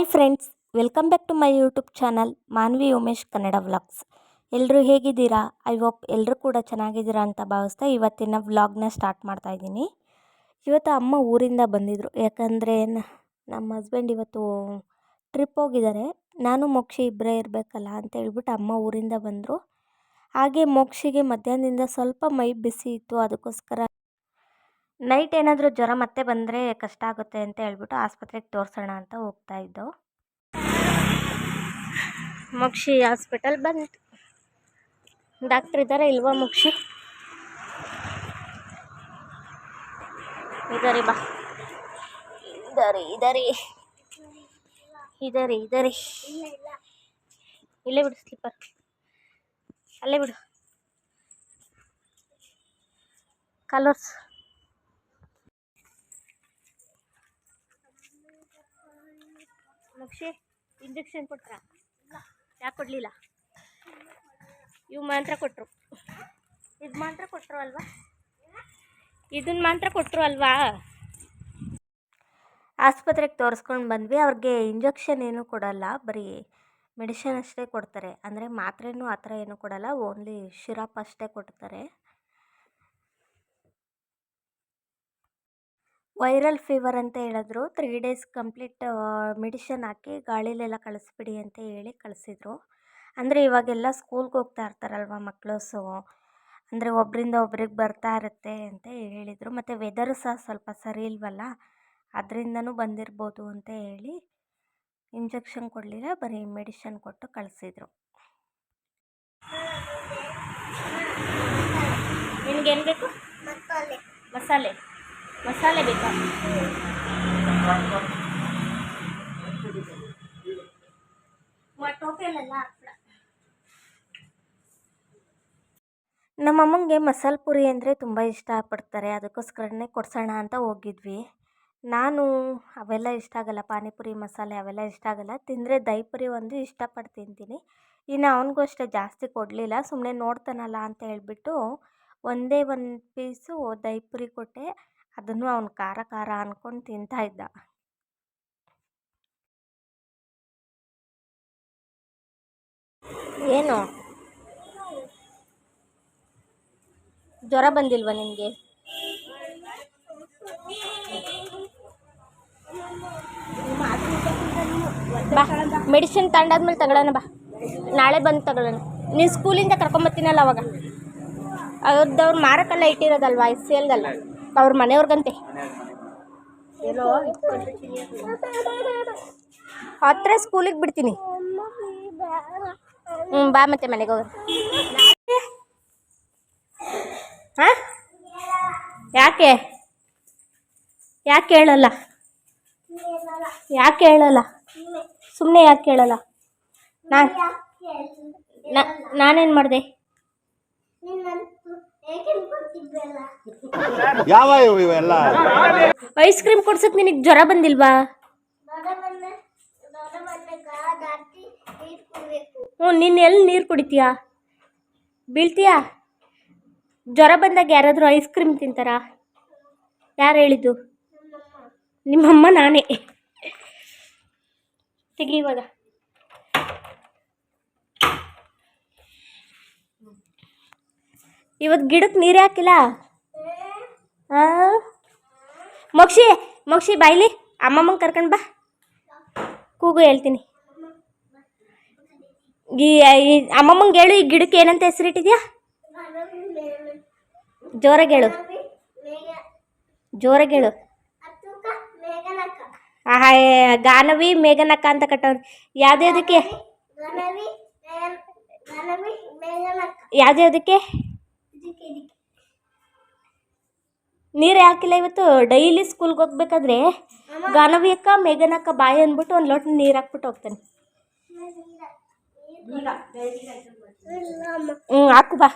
Hi friends welcome back to my YouTube channel Manvi Umesh Kannada vlogs ಎಲ್ಲರೂ ಹೇಗಿದ್ದೀರಾ? I hope ಎಲ್ಲರೂ ಕೂಡ ಚೆನ್ನಾಗಿದ್ದೀರಾ ಅಂತ ಭಾವಿಸ್ತಾ ಇವತ್ತಿನ ವ್ಲಾಗ್ನ ಸ್ಟಾರ್ಟ್ ಮಾಡ್ತಾ ಇದ್ದೀನಿ. ಇವತ್ತು ಅಮ್ಮ ಊರಿಂದ ಬಂದಿದ್ದರು ಯಾಕಂದರೆ ನಮ್ಮ ಹಸ್ಬೆಂಡ್ ಇವತ್ತು ಟ್ರಿಪ್ ಹೋಗಿದ್ದಾರೆ. ನಾನು, ಮೋಕ್ಷಿ ಇಬ್ಬರೇ ಇರಬೇಕಲ್ಲ ಅಂತ ಹೇಳ್ಬಿಟ್ಟು ಅಮ್ಮ ಊರಿಂದ ಬಂದರು. ಹಾಗೆ ಮೋಕ್ಷಿಗೆ ಮಧ್ಯಾಹ್ನದಿಂದ ಸ್ವಲ್ಪ ಮೈ ಬಿಸಿ ಇತ್ತು, ಅದಕ್ಕೋಸ್ಕರ ನೈಟ್ ಏನಾದರೂ ಜ್ವರ ಮತ್ತೆ ಬಂದರೆ ಕಷ್ಟ ಆಗುತ್ತೆ ಅಂತ ಹೇಳ್ಬಿಟ್ಟು ಆಸ್ಪತ್ರೆಗೆ ತೋರಿಸೋಣ ಅಂತ ಹೋಗ್ತಾ ಇದ್ದೋ. ಮುಕ್ಷಿ ಹಾಸ್ಪಿಟಲ್ ಬಂತು. ಡಾಕ್ಟ್ರ್ ಇದ್ದಾರೆ ಇಲ್ವಾ ಮುಕ್ಷಿ ಇದಾರೆ ಬಾ. ಇದಾರೆ ಇದಾರೆ. ಇದಾರೆ ಇದಾರೆ. ಇಲ್ಲೇ ಬಿಡು ಸ್ಲೀಪರ್. ಅಲ್ಲೇ ಬಿಡು. ಕಲರ್ಸ್ ಮೋಕ್ಷಿ ಇಂಜೆಕ್ಷನ್ ಕೊಟ್ರ? ಯಾಕೆ ಕೊಡಲಿಲ್ಲ? ಇವು ಮಾತ್ರ ಕೊಟ್ಟರು ಇದು ಮಾತ್ರ ಕೊಟ್ಟರು ಅಲ್ವಾ? ಇದನ್ನ ಮಾತ್ರ ಕೊಟ್ಟರು ಅಲ್ವಾ? ಆಸ್ಪತ್ರೆಗೆ ತೋರಿಸ್ಕೊಂಡು ಬಂದ್ವಿ. ಅವ್ರಿಗೆ ಇಂಜೆಕ್ಷನ್ ಏನೂ ಕೊಡಲ್ಲ. ಬರೀ ಮೆಡಿಷನ್ ಅಷ್ಟೇ ಕೊಡ್ತಾರೆ. ಅಂದರೆ ಮಾತ್ರೆನೂ ಆ ಥರ ಏನೂ ಕೊಡಲ್ಲ. ಓನ್ಲಿ ಶಿರಪ್ ಅಷ್ಟೇ ಕೊಡ್ತಾರೆ. ವೈರಲ್ ಫೀವರ್ ಅಂತ ಹೇಳಿದ್ರು. ತ್ರೀ ಡೇಸ್ ಕಂಪ್ಲೀಟ್ ಮೆಡಿಷನ್ ಹಾಕಿ ಗಾಳಿಲೆಲ್ಲ ಕಳಿಸ್ಬಿಡಿ ಅಂತ ಹೇಳಿ ಕಳಿಸಿದ್ರು. ಅಂದರೆ ಇವಾಗೆಲ್ಲ ಸ್ಕೂಲ್ಗೆ ಹೋಗ್ತಾ ಇರ್ತಾರಲ್ವ ಮಕ್ಕಳು ಸೊ ಅಂದರೆ ಒಬ್ಬರಿಂದ ಒಬ್ರಿಗೆ ಬರ್ತಾ ಇರುತ್ತೆ ಅಂತ ಹೇಳಿದರು. ಮತ್ತು ವೆದರು ಸಹ ಸ್ವಲ್ಪ ಸರಿ ಇಲ್ವಲ್ಲ ಅದರಿಂದನೂ ಬಂದಿರ್ಬೋದು ಅಂತ ಹೇಳಿ ಇಂಜೆಕ್ಷನ್ ಕೊಡಲಿಲ್ಲ ಬರೀ ಮೆಡಿಷನ್ ಕೊಟ್ಟು ಕಳಿಸಿದ್ರು. ನಿನಗೇನು ಬೇಕು? ಮಸಾಲೆ. ಮಸಾಲೆ. ಮಸಾಲೆ ಬೇಕಾ? ನಮ್ಮಮ್ಮಂಗೆ ಮಸಾಲೆ ಪುರಿ ಅಂದರೆ ತುಂಬ ಇಷ್ಟಪಡ್ತಾರೆ ಅದಕ್ಕೋಸ್ಕರನೇ ಕೊಡ್ಸೋಣ ಅಂತ ಹೋಗಿದ್ವಿ. ನಾನು ಅವೆಲ್ಲ ಇಷ್ಟ ಆಗಲ್ಲ, ಪಾನಿಪುರಿ ಮಸಾಲೆ ಅವೆಲ್ಲ ಇಷ್ಟ ಆಗಲ್ಲ. ತಿಂದರೆ ದಹಿಪುರಿ ಒಂದು ಇಷ್ಟಪಟ್ಟು ತಿಂತೀನಿ. ಇನ್ನು ಅವನಿಗೂ ಅಷ್ಟೇ ಜಾಸ್ತಿ ಕೊಡಲಿಲ್ಲ. ಸುಮ್ಮನೆ ನೋಡ್ತಾನಲ್ಲ ಅಂತ ಹೇಳಿಬಿಟ್ಟು ಒಂದೇ ಒಂದು ಪೀಸು ದಹಿಪುರಿ ಕೊಟ್ಟೆ. ಅದನ್ನು ಅವನು ಖಾರ ಖಾರ ಅಂದ್ಕೊಂಡು ತಿಂತಾ ಇದ್ದ. ಏನು? ಜ್ವರ ಬಂದಿಲ್ವಾ ನಿಮಗೆ ಬಾ, ಮೆಡಿಸಿನ್ ತಗೊಂಡಾದ್ಮೇಲೆ ತಗೊಳ್ಳೋಣ ಬಾ. ನಾಳೆ ಬಂದು ತಗೊಳ್ಳೋಣ ನೀನು ಸ್ಕೂಲಿಂದ ಕರ್ಕೊಂಬತ್ತೀನಲ್ಲ ಅವಾಗ? ಅವ್ರದ್ದು ಅವ್ರು ಮಾರಕ್ಕೆಲ್ಲ ಇಟ್ಟಿರೋದಲ್ವಾ ಸೇಲ್ಗಲ್ಲ ಅವ್ರ ಮನೆಯವ್ರಿಗಂತೆ. ಹತ್ರ ಸ್ಕೂಲಿಗೆ ಬಿಡ್ತೀನಿ. ಹ್ಞೂ ಬಾ ಮತ್ತೆ ಮನೆಗೆ ಹೋಗ. ಹಾಂ? ಯಾಕೆ? ಯಾಕೆ ಹೇಳಲ್ಲ? ಯಾಕೆ ಹೇಳಲ್ಲ? ಸುಮ್ಮನೆ ಯಾಕೆ ಹೇಳಲ್ಲ? ನಾನು ನಾನೇನು ಮಾಡಿದೆ? ಯಾವ ಇವು ಇವೆಲ್ಲ? ಐಸ್ ಕ್ರೀಮ್ ಕೊಡ್ಸಕ್ ನಿನಗೆ ಜ್ವರ ಬಂದಿಲ್ವಾ? ಹ್ಞೂ ನೀನು ಎಲ್ಲಿ ನೀರು ಕುಡಿತೀಯಾ? ಬೀಳ್ತೀಯಾ? ಜ್ವರ ಬಂದಾಗ ಯಾರಾದರೂ ಐಸ್ ಕ್ರೀಮ್ ತಿಂತಾರಾ? ಯಾರು ಹೇಳಿದ್ದು? ನಿಮ್ಮಮ್ಮ ನಾನೇ. ತೆಗಿ ಇವಾಗ. ಇವತ್ತು ಗಿಡಕ್ಕೆ ನೀರು ಹಾಕಿಲ್ಲ? ಮಕ್ಷಿ ಮಕ್ಷಿ ಮೋಕ್ಷಿ ಬಾಯ್ಲಿ ಅಮ್ಮಮ್ಮಂಗೆ ಕರ್ಕೊಂಡು ಬಾ. ಕೂಗು ಹೇಳ್ತೀನಿ. ಈ ಅಮ್ಮಮ್ಮಂಗೆ ಹೇಳು ಈ ಗಿಡಕ್ಕೆ ಏನಂತ ಹೆಸರಿಟ್ಟಿದ್ಯಾ? ಜೋರಾಗಿ ಹೇಳು. ಜೋರಾಗಿ ಹೇಳು. ಗಾನವಿ ಮೇಘನಕ್ಕ ಅಂತ ಕಟ್ಟವ್ರು ಯಾವುದೇ ಯಾವ್ದ್ಯಾವ್ದಕ್ಕೆ ನೀರು ಹಾಕಿಲ್ಲ ಇವತ್ತು. ಡೈಲಿ ಸ್ಕೂಲ್ಗೆ ಹೋಗ್ಬೇಕಾದ್ರೆ ಗಾನವಿ ಅಕ್ಕ ಮೇಘನಕ್ಕ ಬಾಯಿ ಅಂದ್ಬಿಟ್ಟು ಒಂದು ಲೋಟ ನೀರು ಹಾಕ್ಬಿಟ್ಟು ಹೋಗ್ತಾನೆ. ಹ್ಞೂ ಹಾಕು ಬಾ.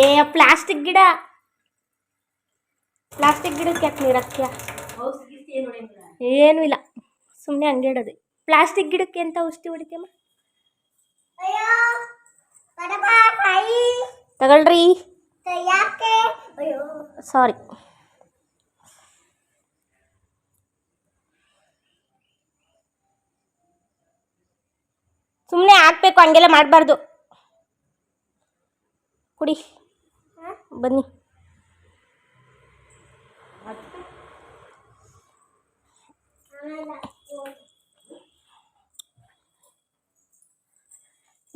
ಏ ಪ್ಲಾಸ್ಟಿಕ್ ಗಿಡ. ಪ್ಲಾಸ್ಟಿಕ್ ಗಿಡಕ್ಕೆ ಯಾಕೆ ನೀರು ಹಾಕ್ತೀಯ? ಏನೂ ಇಲ್ಲ. ಸುಮ್ಮನೆ ಹಂಗೆ ಇಡೋದು. ಪ್ಲಾಸ್ಟಿಕ್ ಗಿಡಕ್ಕೆ ಎಂತ ಔಷಧಿ ಹೊಡಿತೇಮ ತಗೊಳ್ರಿ. ಸಾರಿ ಸುಮ್ಮನೆ ಹಾಕ್ಬೇಕು ಹಂಗೆಲ್ಲ ಮಾಡಬಾರ್ದು. ಕುಡಿ. ಬನ್ನಿ.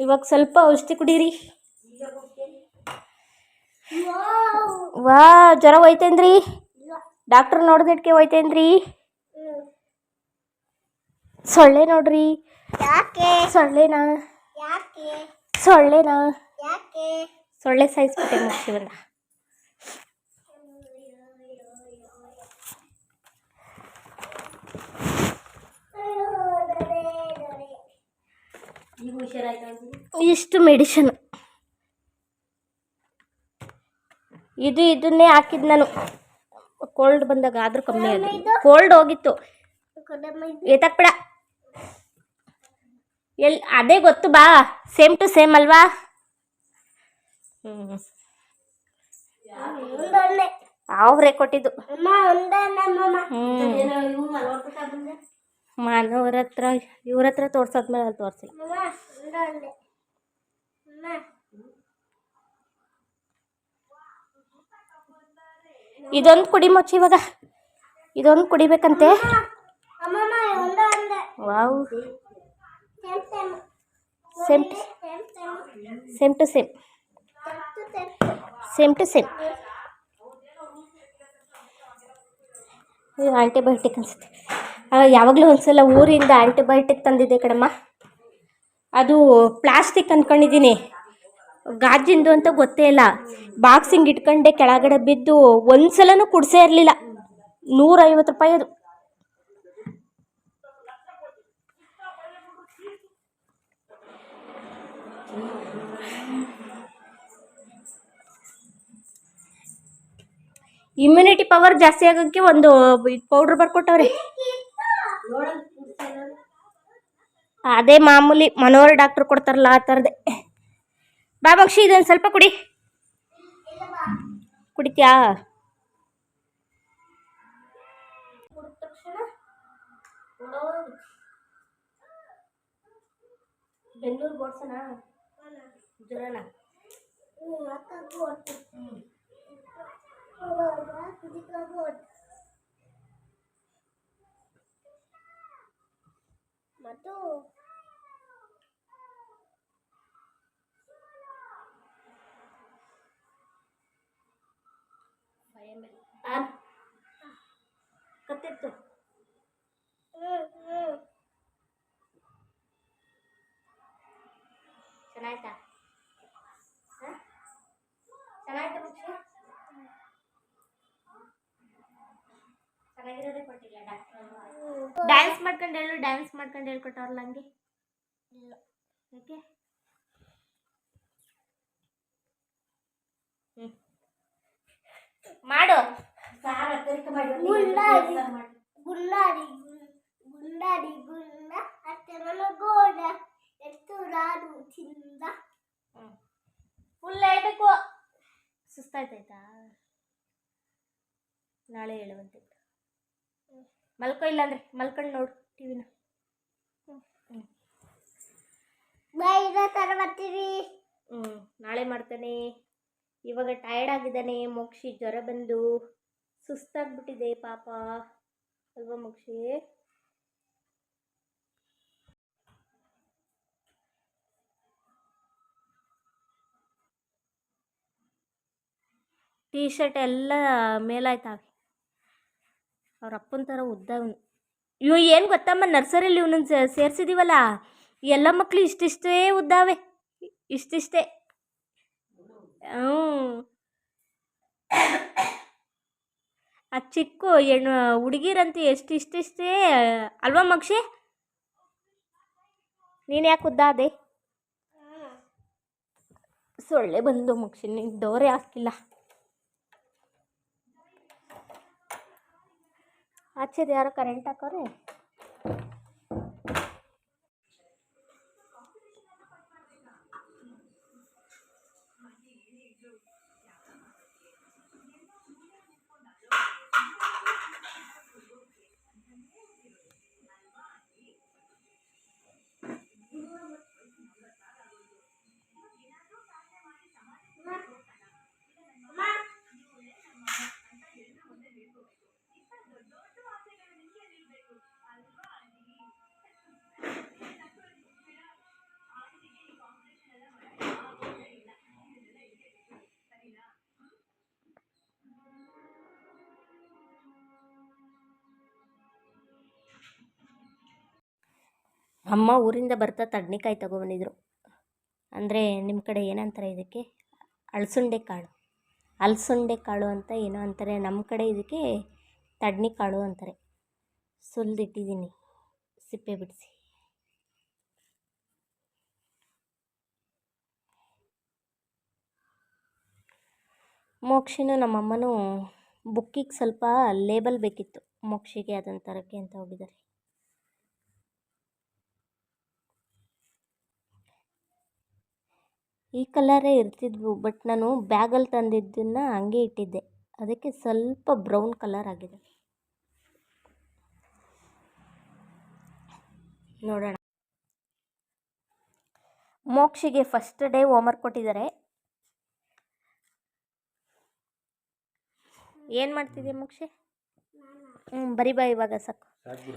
ಇವಾಗ ಸ್ವಲ್ಪ ಔಷಧಿ ಕುಡೀರಿ. ವಾ ಜ್ವರ ಹೋಯ್ತೇನ್ರಿ? ಡಾಕ್ಟ್ರ್ ನೋಡ್ದಿಟ್ಕೆ ಹೋಯ್ತೇನ್ರಿ? ಸೊಳ್ಳೆ ನೋಡ್ರಿ. ಯಾಕೆ? ಸೊಳ್ಳೆನಾ? ಸೊಳ್ಳೆನಾ? ಸೊಳ್ಳೆ ಸಾಯಿಸ್ಬಿಟ್ಟೆ ಮುಗಿಸಿವನ್ನ ಇಷ್ಟು ಮೆಡಿಷನ್ ಇದು ಇದನ್ನೇ ಹಾಕಿದ್ ನಾನು. ಕೋಲ್ಡ್ ಬಂದಾಗ ಆದ್ರೂ ಕಮ್ಮಿ ಆಗಿದೆ. ಕೋಲ್ಡ್ ಹೋಗಿತ್ತು. ಏತಕ್ಬೇಡ ಎಲ್ ಅದೇ ಗೊತ್ತು ಬಾ. ಸೇಮ್ ಟು ಸೇಮ್ ಅಲ್ವಾ? ಹ್ಞೂ ಅವ್ರೆ ಕೊಟ್ಟಿದ್ದು. ಹ್ಞೂ ಮಾನವ್ರ ಹತ್ರ ಇವ್ರ ಹತ್ರ ತೋರ್ಸಾದ್ಮೇಲೆ ಅಲ್ಲಿ ತೋರಿಸಿಲ್ಲ. ಇದೊಂದು ಕುಡಿ ಮುಚ್ಚಿ ಇವಾಗ. ಇದೊಂದು ಕುಡಿಬೇಕಂತೆ. Wow. Same to same to same. Same to same. ಇದು ಆಂಟಿಬಯೋಟಿಕ್ ಅನ್ಸುತ್ತೆ. ಯಾವಾಗಲೂ ಒಂದ್ಸಲ ಊರಿಂದ ಆ್ಯಂಟಿಬಯೋಟಿಕ್ ತಂದಿದ್ದೆ ಕಣಮ್ಮ. ಅದು ಪ್ಲಾಸ್ಟಿಕ್ ಅಂದ್ಕೊಂಡಿದ್ದೀನಿ ಗಾಜಿಂದು ಅಂತ ಗೊತ್ತೇ ಇಲ್ಲ. ಬಾಕ್ಸಿಂಗ್ ಇಟ್ಕೊಂಡೆ ಕೆಳಗಡೆ ಬಿದ್ದು ಒಂದ್ಸಲನೂ ಕುಡಿಸೇ ಇರಲಿಲ್ಲ. ನೂರೈವತ್ತು ರೂಪಾಯಿ ಅದು. ಇಮ್ಯುನಿಟಿ ಪವರ್ ಜಾಸ್ತಿ ಆಗೋಕ್ಕೆ ಒಂದು ಪೌಡ್ರ್ ಬರ್ಕೊಟ್ಟವ್ರೆ. ಅದೇ ಮಾಮೂಲಿ ಮನೋಹರ್ ಡಾಕ್ಟ್ರ್ ಕೊಡ್ತಾರಲ್ಲ ಆ ಥರದೇ ಬಾಬಕ್ಷಿ ಇದೊಂದು ಸ್ವಲ್ಪ ಕುಡಿ. ಕುಡಿತ್ಯಾ? ಬೆಂಗಳೂರು ಬೋಡ್ಸನಾ ಜ್ವರನ? ಮತ್ತು ಆನ್ ಕತ್ತಿತ್ತು ಚೆನ್ನಾಯ್ತಾ ಹ? ಚೆನ್ನಾಯ್ತಾ ಮುಚ್ಚಿ ಚೆನ್ನಾಗಿರೋದೇ ಕೊಟ್ಟಿಲ್ಲ ಡಾಕ್ಟರ್ ಡ್ಯಾನ್ಸ್ ಮಾಡ್ಕೊಂಡು ಹೇಳು ಡ್ಯಾನ್ಸ್ ಮಾಡ್ಕೊಂಡು ಹೇಳ್ಕೊಟ್ಟವ್ರಲ್ಲ ಹಂಗೆ ಯಾಕೆ ಹ್ಞೂ ಮಾಡು. ಸಾರು ಅತ್ತರಿಕೆ ಮಾಡಿ ಗುಂಡಾಡಿ ಗುಂಡಾಡಿ ಗುಂಡಾಡಿ ಗುಂಡ ಅತ್ತೆ ಗೋಡ ಎತ್ತು ರಾಡು ಚಿಂದ ಫುಲ್ ಹೇಳ್ಬೇಕು ಸುಸ್ತಾಯ್ತಾಯ್ತಾ ನಾಳೆ ಹೇಳುವಂತೆ. ಮಲ್ಕೋ ಇಲ್ಲಾಂದ್ರೆ ಮಲ್ಕೊಂಡು ನೋಡು ಟಿವಿನ ಬರ್ತೀವಿ ಹ್ಞೂ ನಾಳೆ ಮಾಡ್ತಾನೆ. ಇವಾಗ ಟಯರ್ಡ್ ಆಗಿದ್ದಾನೆ ಮೋಕ್ಷಿ ಜ್ವರ ಬಂದು ಸುಸ್ತಾಗ್ಬಿಟ್ಟಿದೆ ಪಾಪ. ಅಲ್ವಾ ಮೋಕ್ಷಿ? ಟೀ ಶರ್ಟ್ ಎಲ್ಲ ಮೇಲಾಯ್ತಾವೆ ಅವ್ರ ಅಪ್ಪನ ಥರ ಉದ್ದ ಇವು ಏನು ಗೊತ್ತಮ್ಮ, ನರ್ಸರಿಯಲ್ಲಿ ಇವನನ್ನು ಸೇರಿಸಿದೀವಲ್ಲ, ಎಲ್ಲ ಮಕ್ಕಳು ಇಷ್ಟಿಷ್ಟೇ ಉದ್ದಾವೆ. ಇಷ್ಟಿಷ್ಟೇ. ಹ್ಞೂ ಆ ಚಿಕ್ಕ ಹೆಣ್ಣು ಹುಡುಗಿರಂತೂ ಎಷ್ಟು ಇಷ್ಟಿಷ್ಟೇ, ಅಲ್ವಾ ಮಕ್ಷಿ ನೀನು ಯಾಕೆ ಉದ್ದ ಅದೇ ಸೊಳ್ಳೆ ಬಂದು ಮಕ್ಷಿ ನೀನು ಡೋರೆ ಹಾಕಿಲ್ಲ. ಆಚೆದು ಯಾರೋ ಕರೆಂಟ್ ಹಾಕೋರೆ ಅಮ್ಮ ಊರಿಂದ ಬರ್ತಾ ತಡ್ನಿಕಾಯಿ ತಗೊಬಂದಿದ್ರು. ಅಂದರೆ ನಿಮ್ಮ ಕಡೆ ಏನಂತಾರೆ ಇದಕ್ಕೆ? ಅಳಸುಂಡೆ ಕಾಳು. ಅಲಸಂಡೆ ಕಾಳು ಅಂತ ಏನೋ ಅಂತಾರೆ. ನಮ್ಮ ಕಡೆ ಇದಕ್ಕೆ ತಡ್ನಿ ಕಾಳು ಅಂತಾರೆ. ಸುಲಿದಿಟ್ಟಿದ್ದೀನಿ. ಸಿಪ್ಪೆ ಬಿಡಿಸಿ. ಮೋಕ್ಷಿನೂ ನಮ್ಮಮ್ಮನೂ ಬುಕ್ಕಿಗೆ ಸ್ವಲ್ಪ ಲೇಬಲ್ ಬೇಕಿತ್ತು. ಮೋಕ್ಷಿಗೆ ಅದನ್ನು ತರೋಕ್ಕೆ ಅಂತ ಹೋಗಿದ್ದಾರೆ. ಈ ಕಲರೇ ಇರ್ತಿದ್ವು ಬಟ್ ನಾನು ಬ್ಯಾಗಲ್ಲಿ ತಂದಿದ್ದನ್ನು ಹಂಗೆ ಇಟ್ಟಿದ್ದೆ. ಅದಕ್ಕೆ ಸ್ವಲ್ಪ ಬ್ರೌನ್ ಕಲರ್ ಆಗಿದೆ. ನೋಡೋಣ. ಮೋಕ್ಷಿಗೆ ಫಸ್ಟ್ ಡೇ ಹೋಮ್ವರ್ಕ್ ಕೊಟ್ಟಿದ್ದಾರೆ. ಏನು ಮಾಡ್ತಿದ್ಯಾ ಮೋಕ್ಷಿ? ಹ್ಞೂ ಬರಿ ಬಾ ಇವಾಗ ಸಾಕು. ಆಯ್ತು.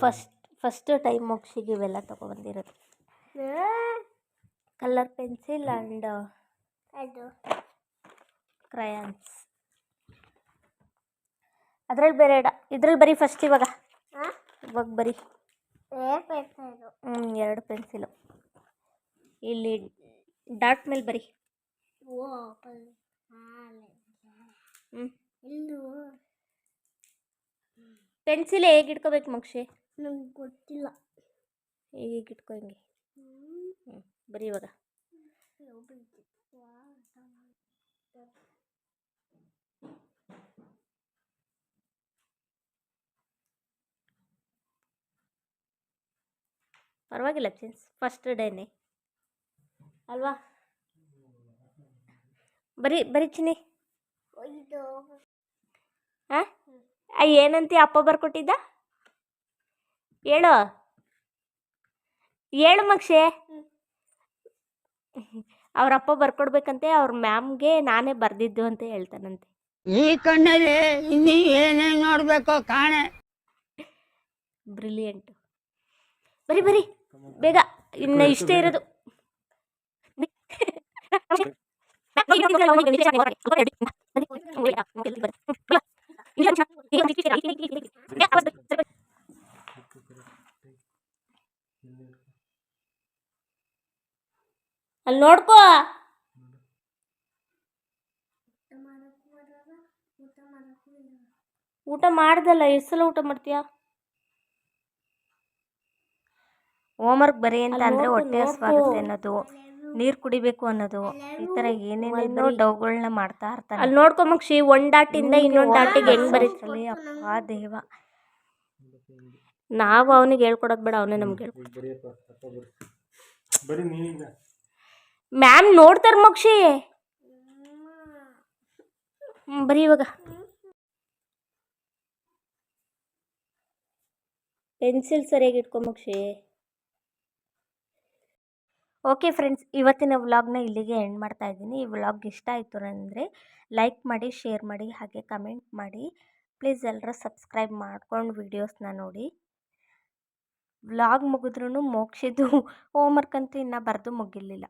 ಫಸ್ಟ್ ಫಸ್ಟ್ ಟೈಮ್ ಮೋಕ್ಷಿಗೆ ಇವೆಲ್ಲ ತೊಗೊಬಂದಿರೋದು ಕಲರ್ ಪೆನ್ಸಿಲ್ ಆ್ಯಂಡ್ ಅದು. ಕ್ರಯಾನ್ಸ್. ಅದ್ರಲ್ಲಿ ಬೇರೆ ಇದ್ರಲ್ಲಿ ಬರೀ ಫಸ್ಟ್ ಇವಾಗ. ಹಾಂ ಇವಾಗ ಬರೀ. ಹ್ಞೂ ಎರಡು ಪೆನ್ಸಿಲು. ಇಲ್ಲಿ ಡಾಟ್ ಮೇಲೆ ಬರೀ. ಪೆನ್ಸಿಲ್ ಹೇಗೆ ಇಟ್ಕೋಬೇಕು ಮೋಕ್ಷಿ? ನಂಗೆ ಗೊತ್ತಿಲ್ಲ. ಹೀಗೆ ಇಟ್ಕೊ ಹಿಂಗೆ? ಬರೀ ಇವಾಗ. ಪರವಾಗಿಲ್ಲ ಸಿನ್ಸ್ ಫಸ್ಟ್ ಡೇನೆ ಅಲ್ವಾ? ಬರಿ, ಬರೀ ಚಿನ್ನಿ. ಹಾಂ ಏನಂತಿ ಅಪ್ಪ ಬರ್ಕೊಟ್ಟಿದ್ದ? ಹೇಳು. ಹೇಳು ಮಕ್ಷೆ. ಅವ್ರ ಅಪ್ಪ ಬರ್ಕೊಡ್ಬೇಕಂತೆ ಅವ್ರ ಮ್ಯಾಮ್ಗೆ ನಾನೇ ಬರ್ದಿದ್ದು ಅಂತ ಹೇಳ್ತಾನಂತೆ. ಈ ಕಣ್ಣಲ್ಲಿ ಇನ್ನೀ ಏನೇನ್ ನೋಡಬೇಕು ಕಾಣೆ. ಬ್ರಿಲಿಯಂಟ್. ಬರಿ ಬರಿ ಬೇಗ ಇನ್ನ ಇಷ್ಟೇ ಇರೋದು. ಅಲ್ಲಿ ನೋಡ್ಕೋ. ಊಟ ಮಾಡ್ದಲ್ಲ ಎಷ್ಟು ಸಲ ಊಟ ಮಾಡ್ತೀಯಾ? ಹೋಮ್ವರ್ಕ್ ಬರೀ ಅಂತ ಅಂದ್ರೆ ಹೊಟ್ಟೆ ಹಸ್ವಾಗುತ್ತೆ ಅನ್ನೋದು. ನೀರು ಕುಡಿಬೇಕು ಅನ್ನೋದು. ಈ ಥರ ಏನೇನೇನೋ ಡೌಗಳನ್ನ ಮಾಡ್ತಾ ಇರ್ತಾರೆ ಅಲ್ಲಿ ನೋಡ್ಕೊ ಮಕ್ಷಿ ಒಂದ್ ಡಾಟಿಂದ ಇನ್ನೊಂದು ಡಾಟಿಗೆ ಹೆಂಗ್ ಬರೀತಲ್ಲಿ ಅಪ್ಪ ದೇವ. ನಾವು ಅವನಿಗೆ ಹೇಳ್ಕೊಡೋದು ಬೇಡ ಅವನೇ ನಮ್ಗೆ ಹೇಳ್ಕೊಡ ಬರೀಯಪ್ಪ ಅಪ್ಪ ಬರಿ ಬರೀ ನೀನಿಂದ ಮ್ಯಾಮ್ ನೋಡ್ತಾರ ಮೋಕ್ಷಿ. ಬರೀ ಇವಾಗ. ಪೆನ್ಸಿಲ್ ಸರಿಯಾಗಿ ಇಟ್ಕೊ ಮೋಕ್ಷಿ. ಓಕೆ ಫ್ರೆಂಡ್ಸ್ ಇವತ್ತಿನ ವ್ಲಾಗ್ನ ಇಲ್ಲಿಗೆ ಎಂಡ್ ಮಾಡ್ತಾ ಇದ್ದೀನಿ. ಈ ವ್ಲಾಗ್ ಇಷ್ಟ ಆಯಿತು ಅಂದರೆ ಲೈಕ್ ಮಾಡಿ ಶೇರ್ ಮಾಡಿ, ಹಾಗೆ ಕಮೆಂಟ್ ಮಾಡಿ. ಪ್ಲೀಸ್ ಎಲ್ಲರೂ ಸಬ್ಸ್ಕ್ರೈಬ್ ಮಾಡ್ಕೊಂಡು ವೀಡಿಯೋಸ್ನ ನೋಡಿ. ವ್ಲಾಗ್ ಮುಗಿದ್ರೂ ಮೋಕ್ಷಿದ್ದು ಹೋಮ್ವರ್ಕ್ ಅಂತೂ ಇನ್ನೂ ಬರೆದು ಮುಗಿಲಿಲ್ಲ.